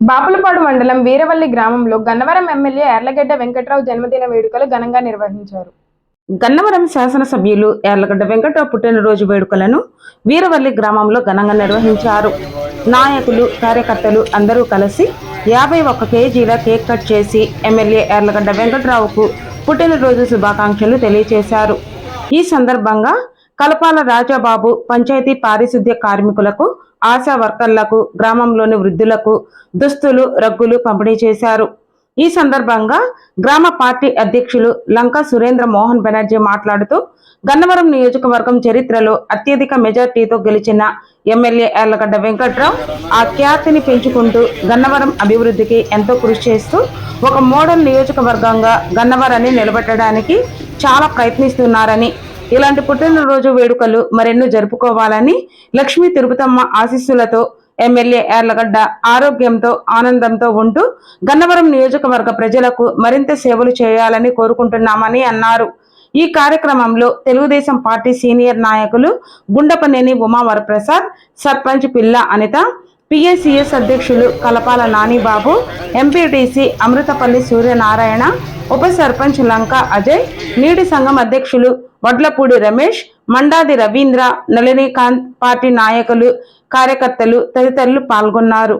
బాపులపాడు మండలం వీరవల్లి గ్రామంలో గన్నవరం ఎమ్మెల్యే ఎర్లగడ్డ వెంకట్రావు జన్మదిన వేడుకలు ఘనంగా నిర్వహించారు. గన్నవరం శాసనసభ్యులు ఎర్లగడ్డ వెంకటరావు పుట్టినరోజు వేడుకలను వీరవల్లి గ్రామంలో ఘనంగా నిర్వహించారు. నాయకులు కార్యకర్తలు అందరూ కలిసి యాభై ఒక్క కేజీల కేక్ కట్ చేసి ఎమ్మెల్యే ఎర్లగడ్డ వెంకట్రావుకు పుట్టినరోజు శుభాకాంక్షలు తెలియజేశారు ఈ సందర్భంగా కలపాల రాజాబాబు పంచాయతీ పారిశుద్ధ్య కార్మికులకు ఆశా వర్కర్లకు గ్రామంలోని వృద్ధులకు దుస్తులు రగ్గులు పంపిణీ చేశారు. ఈ సందర్భంగా గ్రామ పార్టీ అధ్యక్షులు లంకా సురేంద్ర మోహన్ బెనర్జీ మాట్లాడుతూ గన్నవరం నియోజకవర్గం చరిత్రలో అత్యధిక మెజార్టీతో గెలిచిన ఎమ్మెల్యే ఎర్లగడ్డ వెంకట్రావు ఆ ఖ్యాతిని పెంచుకుంటూ గన్నవరం అభివృద్ధికి ఎంతో కృషి చేస్తూ ఒక మోడల్ నియోజకవర్గంగా గన్నవరాన్ని నిలబెట్టడానికి చాలా ప్రయత్నిస్తున్నారని ఇలాంటి పుట్టినరోజు వేడుకలు మరెన్నో జరుపుకోవాలని లక్ష్మీ తిరుపతమ్మ ఆశీస్సులతో ఎమ్మెల్యే యార్లగడ్డ ఆరోగ్యంతో ఆనందంతో ఉంటూ గన్నవరం నియోజకవర్గ ప్రజలకు మరింత సేవలు చేయాలని కోరుకుంటున్నామని అన్నారు. ఈ కార్యక్రమంలో తెలుగుదేశం పార్టీ సీనియర్ నాయకులు గుండపనేని ఉమా వరప్రసాద్ సర్పంచ్ పిల్ల అనిత పిఎస్సిఎస్ అధ్యక్షులు కలపాల నానిబాబు ఎంపీటీసీ అమృతపల్లి సూర్యనారాయణ ఉప సర్పంచ్ లంక అజయ్ నీటి సంఘం అధ్యక్షులు వడ్లపూడి రమేష్ మండాది రవీంద్ర నళినీకాంత్ పార్టీ నాయకులు కార్యకర్తలు తదితరులు పాల్గొన్నారు.